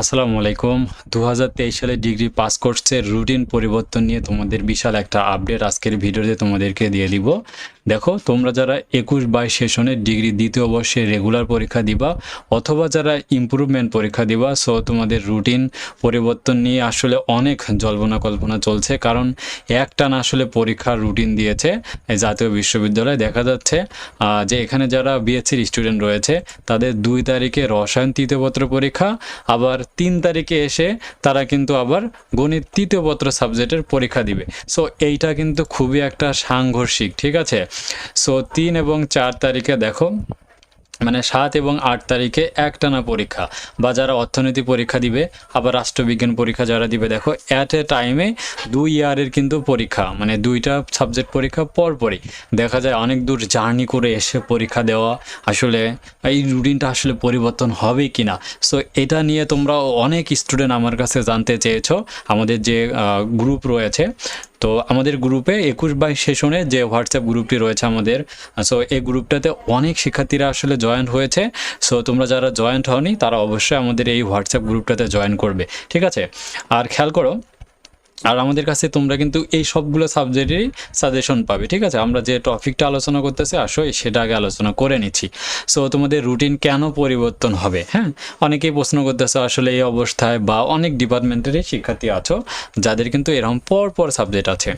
আসসালামু আলাইকুম। দু হাজার তেইশ সালে ডিগ্রি পাস কোর্সের রুটিন পরিবর্তন নিয়ে তোমাদের বিশাল একটা আপডেট আজকের ভিডিওতে তোমাদেরকে দিয়ে দিব। দেখো, তোমরা যারা একুশ বাইশ সেশনের ডিগ্রি দ্বিতীয় বর্ষে রেগুলার পরীক্ষা দিবা অথবা যারা ইমপ্রুভমেন্ট পরীক্ষা দিবা, সো তোমাদের রুটিন পরিবর্তন নিয়ে আসলে অনেক জল্পনা কল্পনা চলছে। কারণ একটানা আসলে পরীক্ষার রুটিন দিয়েছে জাতীয় বিশ্ববিদ্যালয়ে। দেখা যাচ্ছে যে এখানে যারা বিএসসির স্টুডেন্ট রয়েছে, তাদের দুই তারিখে রসায়ন তৃতীয় পত্র পরীক্ষা, আবার তিন তারিখে এসে তারা কিন্তু আবার গণিত তৃতীয় পত্র সাবজেক্টের পরীক্ষা দিবে। সো এইটা কিন্তু খুবই একটা সাংঘর্ষিক, ঠিক আছে? সো তিন এবং চার তারিখে দেখো মানে সাত এবং আট তারিখে একটানা পরীক্ষা। বা যারা অর্থনীতি পরীক্ষা দিবে, আবার রাষ্ট্রবিজ্ঞান পরীক্ষা যারা দিবে, দেখো অ্যাট এ টাইমে দুই ইয়ারের কিন্তু পরীক্ষা মানে দুইটা সাবজেক্ট পরীক্ষা পরপরই। দেখা যায় অনেক দূর জার্নি করে এসে পরীক্ষা দেওয়া, আসলে এই রুটিনটা আসলে পরিবর্তন হবে কি না সো এটা নিয়ে তোমরা অনেক স্টুডেন্ট আমার কাছে জানতে চেয়েছো। আমাদের যে গ্রুপ রয়েছে তো আমাদের গ্রুপে একুশ বাইশ সেশনে যে হোয়াটসঅ্যাপ গ্রুপটি রয়েছে আমাদের, সো এই গ্রুপটাতে অনেক শিক্ষার্থীরা আসলে জয়েন্ট হয়েছে, সো তোমরা যারা জয়েন্ট হওনি তারা অবশ্যই আমাদের এই হোয়াটসঅ্যাপ গ্রুপটাতে জয়েন করবে, ঠিক আছে? আর খেয়াল করো আর আমাদের কাছে তোমরা কিন্তু এই সবগুলো সাবজেক্টেরই সাজেশন পাবে, ঠিক আছে? আমরা যে টপিকটা আলোচনা করতেছি, আসো সেটা আগে আলোচনা করে নিচ্ছি। সো তোমাদের রুটিন কেন পরিবর্তন হবে হ্যাঁ? অনেকেই প্রশ্ন করতেছে, আসলে এই অবস্থায় বা অনেক ডিপার্টমেন্টেরই শিক্ষার্থী আছো, যাদের কিন্তু এরকম পর পর সাবজেক্ট আছে।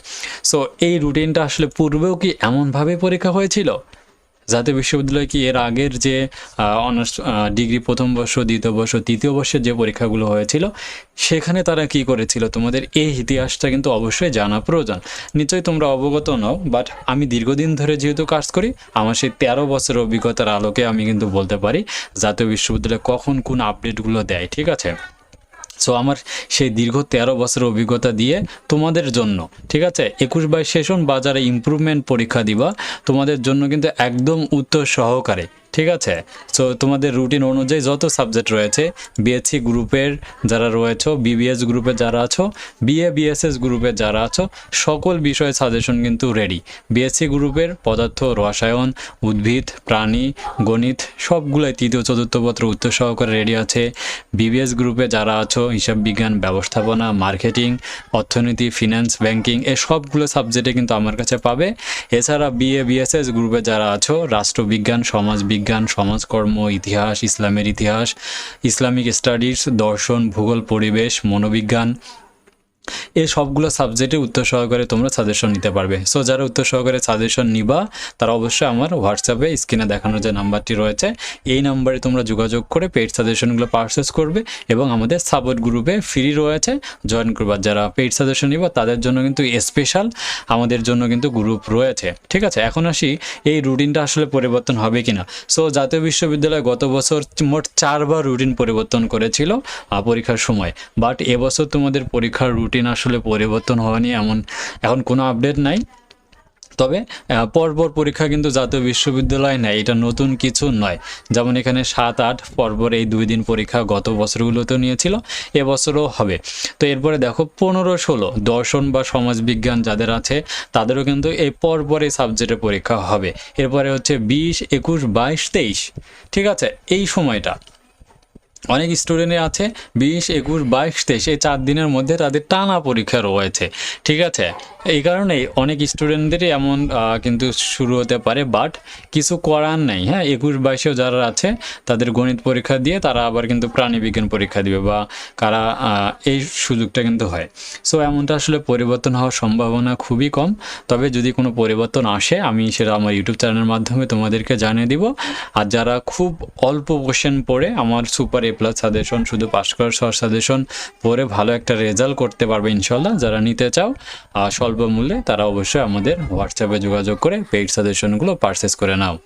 সো এই রুটিনটা আসলে পূর্বেও কি এমনভাবে পরীক্ষা হয়েছিল? জাতীয় বিশ্ববিদ্যালয় কি এর আগের যে অনার্স ডিগ্রি প্রথম বর্ষ, দ্বিতীয় বর্ষ, তৃতীয় বর্ষের যে পরীক্ষাগুলো হয়েছিল, সেখানে তারা কি করেছিল? তোমাদের এই ইতিহাসটা কিন্তু অবশ্যই জানা প্রয়োজন। নিশ্চয়ই তোমরা অবগত নও বাট আমি দীর্ঘদিন ধরে যেহেতু কাজ করি, আমার সেই তেরো বছর অভিজ্ঞতার আলোকে আমি কিন্তু বলতে পারি, জাতীয় বিশ্ববিদ্যালয় কখন কোন আপডেটগুলো দেয়, ঠিক আছে? সো আমার সেই দীর্ঘ তেরো বছরের অভিজ্ঞতা দিয়ে তোমাদের জন্য, ঠিক আছে? একুশ বাইশ সেশন বাজারে ইম্প্রুভমেন্ট পরীক্ষা দিবা। তোমাদের জন্য কিন্তু একদম উত্তর সহকারে। ঠিক আছে? সো তোমাদের রুটিন অনুযায়ী যত সাবজেক্ট রয়েছে বিএসসি গ্রুপের যারা রয়েছে বিবিএস গ্রুপে যারা আছো বিএ বিএসএস গ্রুপে যারা আছো, সকল বিষয়ে সাজেশন কিন্তু রেডি বিএসসি গ্রুপের পদার্থ, রসায়ন, উদ্ভিদ, প্রাণী, গণিত, সবগুলোই তৃতীয়, চতুর্থ পত্র উত্তর সহকারে রেডি আছে। বিবিএস গ্রুপে যারা আছো, হিসাব বিজ্ঞান, ব্যবস্থাপনা মার্কেটিং অর্থনীতি ফিনান্স ব্যাংকিং এই সবগুলো সাবজেক্টে কিন্তু আমার কাছে পাবে। এছাড়া বিএ বিএসএস গ্রুপে যারা আছো, রাষ্ট্রবিজ্ঞান, সমাজবিজ্ঞান সমাজকর্ম ইতিহাস ইসলামের ইতিহাস ইসলামিক স্টাডিজ দর্শন ভূগোল পরিবেশ মনোবিজ্ঞান এই সবগুলো সাবজেক্টে উত্তর সহকারে তোমরা সাজেশন নিতে পারবে। সো যারা উত্তর সহকারে সাজেশন নিবা, তারা অবশ্যই আমার হোয়াটসঅ্যাপে স্ক্রিনে দেখানো যে নাম্বারটি রয়েছে, এই নাম্বারে তোমরা যোগাযোগ করে পেইড সাজেশনগুলো পারচেস করবে এবং আমাদের সাপোর্ট গ্রুপে ফ্রি রয়েছে। জয়েন করবা। যারা পেইড সাজেশন নিবা, তাদের জন্য কিন্তু স্পেশাল আমাদের জন্য কিন্তু গ্রুপ রয়েছে। ঠিক আছে? এখন আসি, এই রুটিনটা আসলে পরিবর্তন হবে কিনা? সো জাতীয় বিশ্ববিদ্যালয় গত বছর মোট চারবার রুটিন পরিবর্তন করেছিল পরীক্ষার সময়। বাট এবছর তোমাদের পরীক্ষার রুটিন আসলে পরিবর্তন হয়নি এমন, এখন কোনো আপডেট নাই। তবে পরপর পরীক্ষা কিন্তু জাতীয় বিশ্ববিদ্যালয় নেয়, এটা নতুন কিছু নয়। যেমন এখানে সাত, আট, পরপর এই দুই দিন পরীক্ষা গত বছরগুলোতেও নিয়েছিল এবছরও হবে। তো এরপরে দেখো, পনেরো, ষোলো, দর্শন বা সমাজবিজ্ঞান যাদের আছে, তাদেরও কিন্তু এই পরপর এই সাবজেক্টে পরীক্ষা হবে। এরপরে হচ্ছে বিশ, একুশ, বাইশ, তেইশ। ঠিক আছে? এই সময়টা। অনেক স্টুডেন্টের আছে, বিশ, একুশ, বাইশ, তেইশ এই চার দিনের মধ্যে তাদের টানা পরীক্ষা রয়েছে। ঠিক আছে? এই কারণেই অনেক স্টুডেন্টদেরই এমন কিন্তু শুরু হতে পারে বাট কিছু করার নেই। হ্যাঁ একুশ, বাইশেও যারা আছে, তাদের গণিত পরীক্ষা দিয়ে তারা আবার কিন্তু প্রাণীবিজ্ঞান পরীক্ষা দিবে বা কারা এই সুযোগটা কিন্তু হয়। সো এমনটা আসলে পরিবর্তন হওয়ার সম্ভাবনা খুবই কম। তবে যদি কোনো পরিবর্তন আসে, আমি সেটা আমার ইউটিউব চ্যানেলের মাধ্যমে তোমাদেরকে জানিয়ে দিব। আর যারা খুব অল্প কোশ্চেন পড়ে, আমার সুপার প্লাস সাজেশন শুধু পাস করার সহ সাজেশন পরে ভালো একটা রেজাল্ট করতে পারবে ইনশাল্লাহ। যারা নিতে চাও আর স্বল্প মূল্যে তারা অবশ্যই আমাদের হোয়াটসঅ্যাপে যোগাযোগ করে পেইড সাজেশনগুলো পারচেস করে নাও।